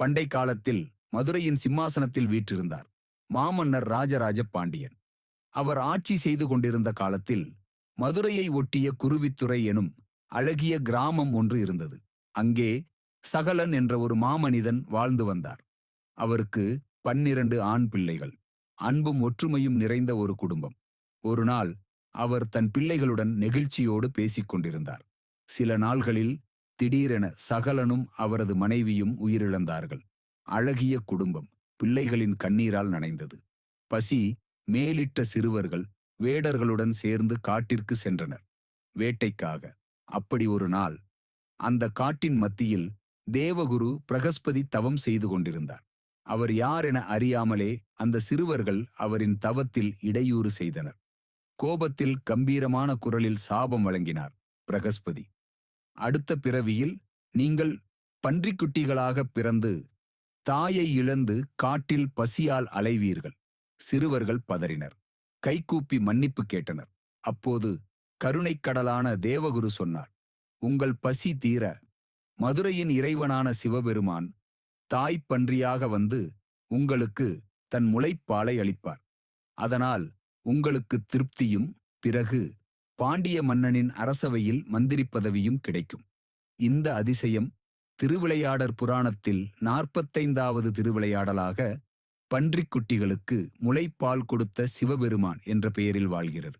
பண்டை காலத்தில் மதுரையின் சிம்மாசனத்தில் வீற்றிருந்தார். மாமன்னர் ராஜராஜ பாண்டியன். அவர் ஆட்சி செய்து கொண்டிருந்த காலத்தில் மதுரையை ஒட்டிய குருவித்துறை எனும் அழகிய கிராமம் ஒன்று இருந்தது. அங்கே சகலன் என்ற ஒரு மாமனிதன் வாழ்ந்து வந்தார். அவருக்கு பன்னிரண்டு ஆண் பிள்ளைகள். அன்பும் ஒற்றுமையும் நிறைந்த ஒரு குடும்பம். ஒரு நாள் அவர் தன் பிள்ளைகளுடன் நெகிழ்ச்சியோடு பேசிக் கொண்டிருந்தார். சில நாள்களில் திடீரென சகலனும் அவரது மனைவியும் உயிரிழந்தார்கள். அழகிய குடும்பம் பிள்ளைகளின் கண்ணீரால் நனைந்தது. பசி மேலிட்ட சிறுவர்கள் வேடர்களுடன் சேர்ந்து காட்டிற்கு சென்றனர். வேட்டைக்காக. அப்படி ஒரு நாள் அந்த காட்டின் மத்தியில் தேவகுரு பிரகஸ்பதி தவம் செய்து கொண்டிருந்தார். அவர் யார் என அறியாமலே அந்த சிறுவர்கள் அவரின் தவத்தில் இடையூறு செய்தனர். கோபத்தில் கம்பீரமான குரலில் சாபம் வழங்கினார் பிரகஸ்பதி. அடுத்த பிறவியில் நீங்கள் பன்றிக்குட்டிகளாகப் பிறந்து தாயை இழந்து காட்டில் பசியால் அலைவீர்கள். சிறுவர்கள் பதறினர். கைகூப்பி மன்னிப்பு கேட்டனர். அப்போது கருணைக்கடலான தேவகுரு சொன்னார் உங்கள் பசி தீர மதுரையின் இறைவனான சிவபெருமான் தாய் பன்றியாக வந்து உங்களுக்கு தன் முளைப்பாலை அளிப்பார். அதனால் உங்களுக்கு திருப்தியும் பிறகு பாண்டிய மன்னனின் அரசவையில் மந்திரி பதவியும் கிடைக்கும். இந்த அதிசயம் திருவிளையாடற் புராணத்தில் நாற்பத்தைந்தாவது திருவிளையாடலாக பன்றிக்குட்டிகளுக்கு முளைப்பால் கொடுத்த சிவபெருமான் என்ற பெயரில் வாழ்கிறது.